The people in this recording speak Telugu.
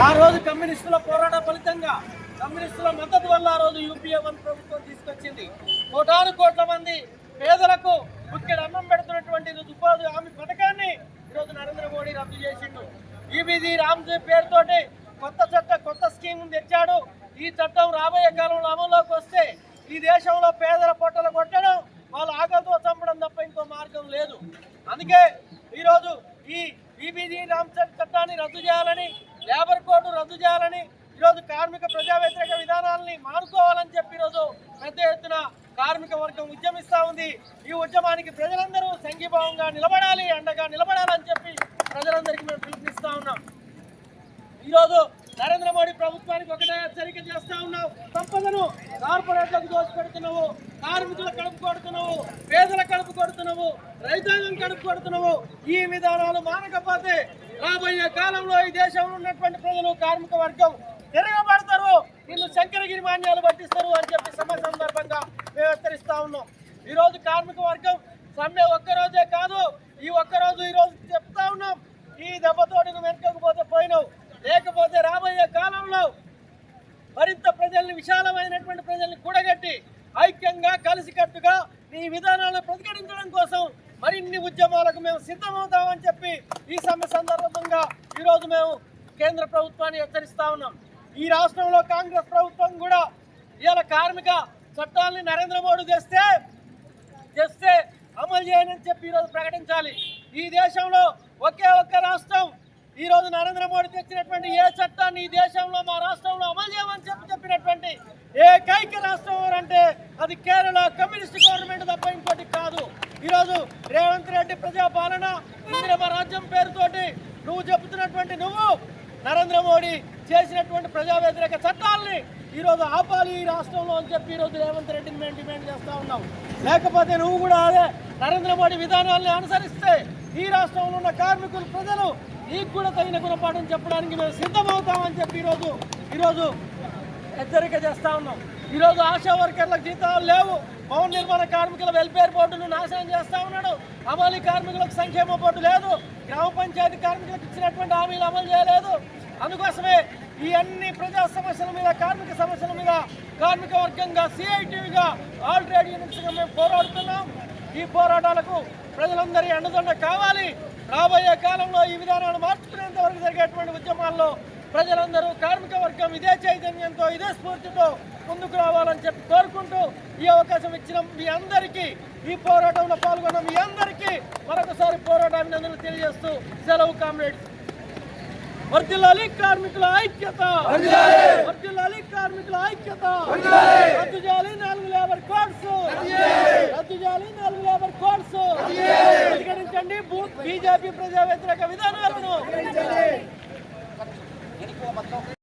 ఆ రోజు కమ్యూనిస్టుల పోరాట ఫలితంగా కమ్యూనిస్టుల మద్దతు వల్ల ఆ రోజు యూపీఏ వన్ ప్రభుత్వం తీసుకొచ్చింది. కోటాను కోట్ల మంది పేదలకు ముఖ్య అన్నం పెడుతున్నటువంటి ఉపాధి హామీ పథకాన్ని ఈరోజు నరేంద్ర మోడీ రద్దు చేసిండు. ఈబీజీ రామ్జీ పేరుతోటి కొత్త చట్ట కొత్త స్కీమ్ తెచ్చాడు. ఈ చట్టం రాబోయే కాలంలో అమల్లోకి వస్తే ఈ దేశంలో పేదల పొట్టలు కొట్టడం వాళ్ళు ఆకలితో చంపడం తప్ప ఇంకో మార్గం లేదు. అందుకే ఈరోజు ఈ ఈబీజీ రామ్ చట్టాన్ని రద్దు చేయాలని లేబర్ కోడ్ రద్దు చేయాలని ఈరోజు కార్మిక ప్రజా వ్యతిరేక విధానాలని మానుకోవాలని చెప్పి ఈరోజు పెద్ద ఎత్తున కార్మిక వర్గం ఉద్యమిస్తా ఉంది. ఈ ఉద్యమానికి ప్రజలందరూ సంఘీభావంగా నిలబడాలి అండగా నిలబడాలని చెప్పి ప్రజలందరికీ మేము పిలుపునిస్తా ఉన్నాం. ఈరోజు నరేంద్ర మోడీ ప్రభుత్వానికి ఒకటే హెచ్చరిక చేస్తా ఉన్నావు సంపదను కార్పొరేట్లకు దోచిపెడుతున్నావు కార్మికుల కడుపు కొడుతున్నావు పేదల కడుపు కొడుతున్నావు రైతాంగం కడుపు కొడుతున్నావు. ఈ విధానాలు మానకపోతే రాబోయే కాలంలో ఈ దేశంలో ఉన్నటువంటి ప్రజలు కార్మిక వర్గం తిరగబడతారు. నిన్ను శంకరగిరి మాన్యాలు పట్టిస్తారు అని చెప్పి సమ్మె సందర్భంగా మేము హెచ్చరిస్తా ఉన్నాం. ఈరోజు కార్మిక వర్గం సమ్మె ఒక్కరోజే కాదు ఈ ఒక్కరోజు ఈరోజు చెప్తా ఉన్నాం. ఈ దెబ్బతోటి నువ్వు వెనుకకపోతే పోయినావు. లేకపోతే రాబోయే కాలంలో మరింత ప్రజల్ని విశాలమైనటువంటి ప్రజల్ని కూడగట్టి ఐక్యంగా కలిసికట్టుగా ఈ విధానాలను ప్రతిఘటించడం కోసం మరిన్ని ఉద్యమాలకు మేము సిద్ధమవుతామని చెప్పి ఈ సమ్మె సందర్భంగా ఈరోజు మేము కేంద్ర ప్రభుత్వాన్ని హెచ్చరిస్తా ఉన్నాం. ఈ రాష్ట్రంలో కాంగ్రెస్ ప్రభుత్వం కూడా ఇవాళ కార్మిక చట్టాలని నరేంద్ర మోడీ తెస్తే చేస్తే అమలు చేయనని చెప్పి ఈరోజు ప్రకటించాలి. ఈ దేశంలో ఒకే ఒక్క రాష్ట్రం. ఈ రోజు నరేంద్ర మోడీ తెచ్చినటువంటి ఏ చట్టాన్ని ఈ దేశంలో మా రాష్ట్రంలో అమలు చేయమని చెప్పి చెప్పినటువంటి ఏకైక రాష్ట్రం ఎవరంటే అది కేరళ కమ్యూనిస్ట్ గవర్నమెంట్ తప్ప ఇంకోటి కాదు ఈరోజు రేవంత్ రెడ్డి ప్రజాపాలన ఇందిరమ రాజ్యం పేరుతోటి నువ్వు చెబుతున్నటువంటి నువ్వు నరేంద్ర మోడీ చేసినటువంటి ప్రజా వ్యతిరేక చట్టాలని ఈరోజు ఆపాలి ఈ రాష్ట్రంలో అని చెప్పి ఈరోజు రేవంత్ రెడ్డిని మేము డిమాండ్ చేస్తూ ఉన్నాం. లేకపోతే నువ్వు కూడా అదే నరేంద్ర మోడీ విధానాల్ని అనుసరిస్తే ఈ రాష్ట్రంలో ఉన్న కార్మికులు ప్రజలు నీకు కూడా తగిన గుణపాఠం చెప్పడానికి మేము సిద్ధమవుతామని చెప్పి ఈరోజు ఈరోజు హెచ్చరిక చేస్తా ఉన్నాం. ఈరోజు ఆశా వర్కర్లకు జీతాలు లేవు. భవన నిర్మాణ కార్మికుల వెల్ఫేర్ బోర్డును నాశనం చేస్తా ఉన్నాడు. అమలు కార్మికులకు సంక్షేమ బోర్డు లేదు. గ్రామ పంచాయతీ కార్మికులకు ఇచ్చినటువంటి హామీలు అమలు చేయలేదు. అందుకోసమే ఈ అన్ని ప్రజా సమస్యల మీద కార్మిక సమస్యల మీద కార్మిక వర్గంగా సిఐటివిగా ఆల్ ట్రేడ్ యూనియన్స్గా మేము పోరాడుతున్నాం. ఈ పోరాటాలకు ప్రజలందరి అండదండ కావాలి. రాబోయే కాలంలో ఈ విధానాలు మార్చుకునేంత వరకు జరిగేటువంటి ఉద్యమాల్లో ప్రజలందరూ కార్మిక వర్గం ఇదే చైతన్యంతో ఇదే స్ఫూర్తితో ముందుకు రావాలని చెప్పి కోరుకుంటూ ఈ అవకాశం ఇచ్చిన మీ అందరికీ ఈ పోరాటంలో పాల్గొన్న మీ అందరికీ మరొకసారి పోరాటాన్ని తెలియజేస్తూ సెలవు కామ్రేడ్స్. వర్దిల్లాలి కార్మికుల ఐక్యత. వర్దిల్లాలి. కార్మికుల ఐక్యత. రద్దు చేయాలి నాలుగు లేబర్ కోడ్స్. రద్దు చేయాలి నాలుగు లేబర్ కోడ్స్. పరిగణించండి బీజేపీ ప్రజా వ్యతిరేక విధానాలను എനിക്ക് പത്ത്